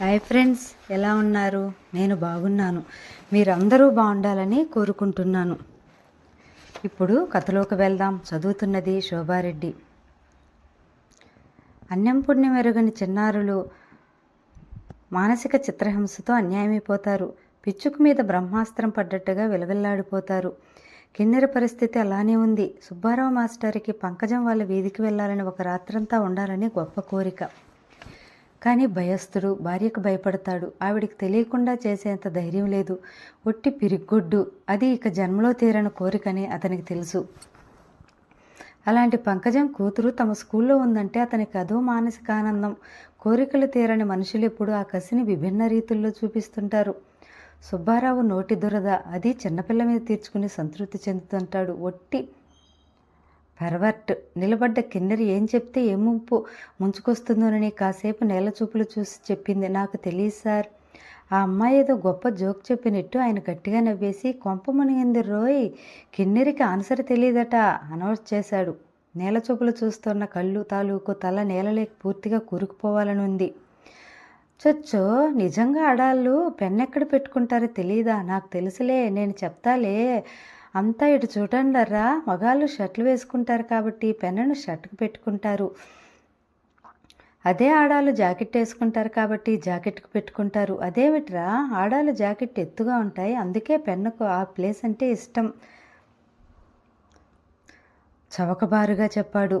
Hi friends ఎలా ఉన్నారు? నేను బాగున్నాను. మీరందరూ బాగుండాలని కోరుకుంటున్నాను. ఇప్పుడు కథలోకి వెళ్దాం. చదువుతున్నది శోభారెడ్డి. అన్యం పుణ్యం ఎరుగని చిన్నారులు మానసిక చిత్రహింసతో అన్యాయమైపోతారు. పిచ్చుకు మీద బ్రహ్మాస్త్రం పడ్డట్టుగా విలవిల్లాడిపోతారు. కిన్నెర పరిస్థితి అలానే ఉంది. సుబ్బారావు మాస్టర్కి పంకజం వాళ్ళ వీధికి వెళ్ళాలని ఒక రాత్రంతా ఉండాలని గొప్ప కోరిక. కానీ భయస్థుడు భార్యకు భయపడతాడు. ఆవిడికి తెలియకుండా చేసేంత ధైర్యం లేదు. ఒట్టి పిరిగొడ్డు. అది ఇక జన్మలో తీరని కోరికని అతనికి తెలుసు. అలాంటి పంకజం కూతురు తమ స్కూల్లో ఉందంటే అతనికి అదో మానసిక ఆనందం. కోరికలు తీరని మనుషులు ఎప్పుడు ఆ కసిని విభిన్న రీతుల్లో చూపిస్తుంటారు. సుబ్బారావు నోటి దురద. అది చిన్నపిల్ల మీద తీర్చుకుని సంతృప్తి చెందుతుంటాడు. ఒట్టి పర్వర్ట్ నిలబడ్డ కిన్నెరి ఏం చెప్తే ఏం ముంపు ముంచుకొస్తుందోనని కాసేపు నేల చూపులు చూసి చెప్పింది. నాకు తెలియదు సార్. ఆ అమ్మాయి ఏదో గొప్ప జోక్ చెప్పినట్టు ఆయన గట్టిగా నవ్వేసి కొంప మునిగింది. రోయ్ కిన్నెరికి ఆన్సర్ తెలియదట అనౌన్స్ చేశాడు. నేల చూపులు చూస్తున్న కళ్ళు తాలూకు తల నేలలేకి పూర్తిగా కూరుకుపోవాలని ఉంది చొచ్చో నిజంగా ఆడాళ్ళు పెన్నెక్కడ పెట్టుకుంటారో తెలియదా నాకు తెలుసులే నేను చెప్తాలే. అంతా ఇటు చూడండర్రా మగాళ్ళు షర్ట్లు వేసుకుంటారు కాబట్టి పెన్నును షర్ట్కు పెట్టుకుంటారు. అదే ఆడాలు జాకెట్ వేసుకుంటారు కాబట్టి జాకెట్కు పెట్టుకుంటారు. అదేమిట్రా ఆడాలు జాకెట్ ఎత్తుగా ఉంటాయి అందుకే పెన్నుకు ఆ ప్లేస్ అంటే ఇష్టం. చవకబారుగా చెప్పాడు.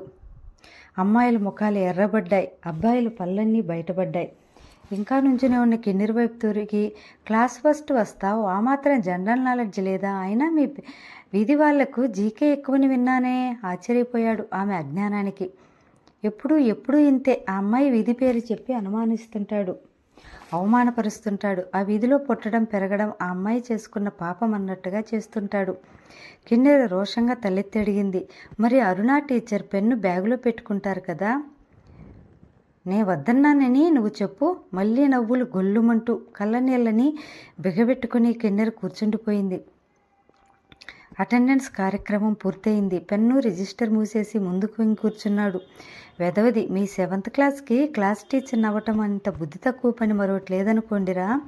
అమ్మాయిల ముఖాలు ఎర్రబడ్డాయి అబ్బాయిల పళ్ళన్నీ బయటపడ్డాయి. ఇంకా నుంచునే ఉన్న కిన్నెర వైపు తిరిగి క్లాస్ ఫస్ట్ వస్తావు ఆ మాత్రం జనరల్ నాలెడ్జ్ లేదా? అయినా మీ వీధి వాళ్ళకు జీకే ఎక్కువని విన్నానే ఆశ్చర్యపోయాడు ఆమె అజ్ఞానానికి. ఎప్పుడు ఎప్పుడు ఇంతే ఆ అమ్మాయి వీధి పేరు చెప్పి అనుమానిస్తుంటాడు. అవమానపరుస్తుంటాడు. ఆ వీధిలో పుట్టడం పెరగడం ఆ అమ్మాయి చేసుకున్న పాపం అన్నట్టుగా చేస్తుంటాడు. కిన్నెర రోషంగా తలెత్తి అడిగింది. మరి అరుణా టీచర్ పెన్ను బ్యాగులో పెట్టుకుంటారు కదా? నే వద్దన్నానని నువ్వు చెప్పు. మళ్ళీ నవ్వులు గొల్లుమంటూ కళ్ళనీళ్ళని బిగబెట్టుకుని కిన్నెర కూర్చుండిపోయింది. అటెండెన్స్ కార్యక్రమం పూర్తయింది. పెన్ను రిజిస్టర్ మూసేసి ముందుకు వంగి కూర్చున్నాడు. వెదవది మీ సెవెంత్ క్లాస్కి క్లాస్ టీచర్ నవ్వటం అంత బుద్ధి తక్కువ పని మరొకటి లేదనుకోండిరా.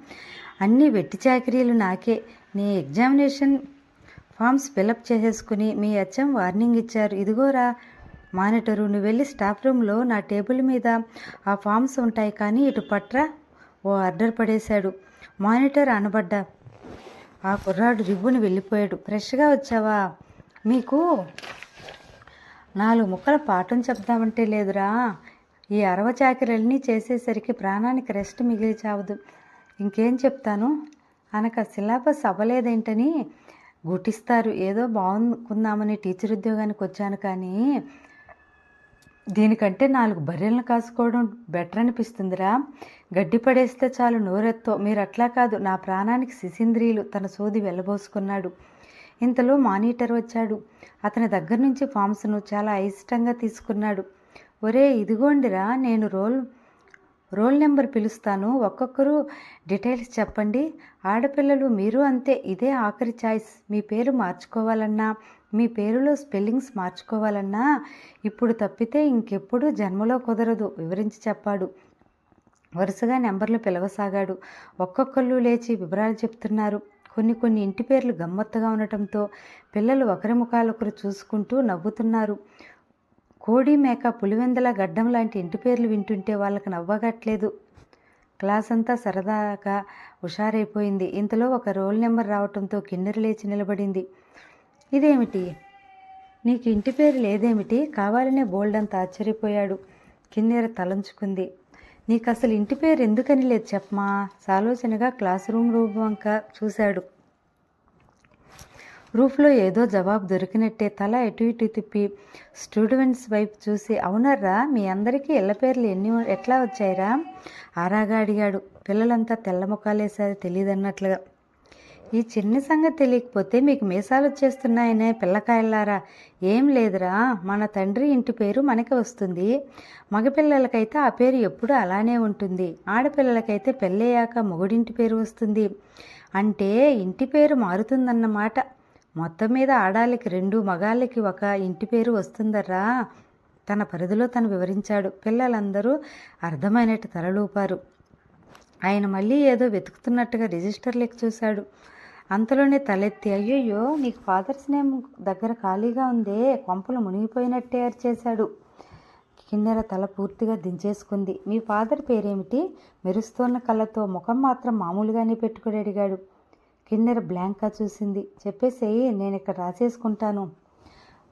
అన్ని వెట్టి చాకరీలు నాకే. నీ ఎగ్జామినేషన్ ఫామ్స్ ఫిలప్ చేసేసుకుని మీ హెచ్ఎం వార్నింగ్ ఇచ్చారు. ఇదిగోరా మానిటరు నువ్వు వెళ్ళి స్టాఫ్ రూమ్లో నా టేబుల్ మీద ఆ ఫామ్స్ ఉంటాయి కానీ ఇటు పట్రా ఓ ఆర్డర్ పడేశాడు. మానిటర్ అనబడ్డా ఆ కుర్రాడు రివ్వుని వెళ్ళిపోయాడు. ఫ్రెష్గా వచ్చావా? మీకు నాలుగు ముక్కల పాఠం చెప్దామంటే లేదురా. ఈ అరవ చాకిరల్ని చేసేసరికి ప్రాణానికి రెస్ట్ మిగిలి చావదు ఇంకేం చెప్తాను? అనక సిలబస్ అవ్వలేదేంటని గుటిస్తారు. ఏదో బాగుకుందామని టీచర్ ఉద్యోగానికి వచ్చాను కానీ దీనికంటే నాలుగు బర్రెలను కాసుకోవడం బెటర్ అనిపిస్తుందిరా. గడ్డి పడేస్తే చాలు నోరెత్తో. మీరు అట్లా కాదు నా ప్రాణానికి శిశింద్రియులు తన సోది వెళ్ళబోసుకున్నాడు. ఇంతలో మానిటర్ వచ్చాడు. అతని దగ్గర నుంచి ఫామ్స్ను చాలా అయిష్టంగా తీసుకున్నాడు. ఒరే ఇదిగోండిరా నేను రోల్ రోల్ నెంబర్ పిలుస్తాను. ఒక్కొక్కరు డీటెయిల్స్ చెప్పండి. ఆడపిల్లలు మీరు అంతే ఇదే ఆఖరి చాయిస్. మీ పేరు మార్చుకోవాలన్నా మీ పేరులో స్పెల్లింగ్స్ మార్చుకోవాలన్నా ఇప్పుడు తప్పితే ఇంకెప్పుడు జన్మలో కుదరదు వివరించి చెప్పాడు. వరుసగా నెంబర్లు పిలవసాగాడు. ఒక్కొక్కళ్ళు లేచి వివరాలు చెప్తున్నారు. కొన్ని కొన్ని ఇంటి పేర్లు గమ్మత్తుగా ఉండటంతో పిల్లలు ఒకరి ముఖాలొకరు చూసుకుంటూ నవ్వుతున్నారు. కోడి మేక పులివెందల గడ్డం లాంటి ఇంటి పేర్లు వింటుంటే వాళ్ళకి నవ్వగట్లేదు. క్లాస్ అంతా సరదాగా హుషారైపోయింది. ఇంతలో ఒక రోల్ నెంబర్ రావటంతో కిన్నెరు లేచి నిలబడింది. ఇదేమిటి? నీకు ఇంటి పేరు లేదేమిటి? కావాలనే బోల్డ్ అంత ఆశ్చర్యపోయాడు. కిన్నెర తలంచుకుంది. నీకు అసలు ఇంటి పేరు ఎందుకని లేదు చెప్పమా? సాలోచనగా క్లాస్ రూమ్ రూమ్ వంక చూశాడు. రూఫ్లో ఏదో జవాబు దొరికినట్టే తల ఎటు ఇటు తిప్పి స్టూడెంట్స్ వైపు చూసి అవునర్రా మీ అందరికీ ఇళ్ళ పేర్లు ఎన్ని ఎట్లా వచ్చాయిరా? ఆరాగా అడిగాడు. పిల్లలంతా తెల్ల ముఖాలేసారి తెలియదన్నట్లుగా. ఈ చిన్న సంగతి తెలియకపోతే మీకు మీసాలు వచ్చేస్తున్నాయనే పిల్లకాయలారా. ఏం లేదురా మన తండ్రి ఇంటి పేరు మనకి వస్తుంది. మగపిల్లలకైతే ఆ పేరు ఎప్పుడు అలానే ఉంటుంది. ఆడపిల్లలకైతే పెళ్ళయ్యాక మొగుడింటి పేరు వస్తుంది. అంటే ఇంటి పేరు మారుతుందన్నమాట. మొత్తం మీద ఆడాలికి రెండు మగాళ్ళకి ఒక ఇంటి పేరు వస్తుందర్రా. తన పరిధిలో తను వివరించాడు. పిల్లలందరూ అర్థమైనట్టు తలలూపారు. ఆయన మళ్ళీ ఏదో వెతుకుతున్నట్టుగా రిజిస్టర్లోకి చూశాడు. అంతలోనే తలెత్తి అయ్యయ్యో నీకు ఫాదర్స్ నేమ్ దగ్గర ఖాళీగా ఉందే కొంపలు మునిగిపోయినట్టే అరిచేశాడు. కిన్నెర తల పూర్తిగా దించేసుకుంది. మీ ఫాదర్ పేరేమిటి? మెరుస్తోన్న కళ్ళతో ముఖం మాత్రం మామూలుగానే పెట్టుకుని అడిగాడు. కిన్నెర బ్లాంక్గా చూసింది. చెప్పేసేయి నేను ఇక్కడ రాసేసుకుంటాను.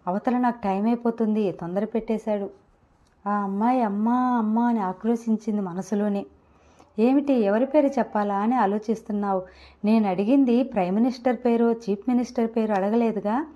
అవతల నాకు టైం అయిపోతుంది తొందర పెట్టేశాడు. ఆ అమ్మాయి అమ్మా అమ్మా అని ఆక్రోశించింది మనసులోనే. ఏమిటి ఎవరి పేరు చెప్పాలా అని ఆలోచిస్తున్నావు? నేను అడిగింది ప్రైమ్ మినిస్టర్ పేరు చీఫ్ మినిస్టర్ పేరు అడగలేదుగా?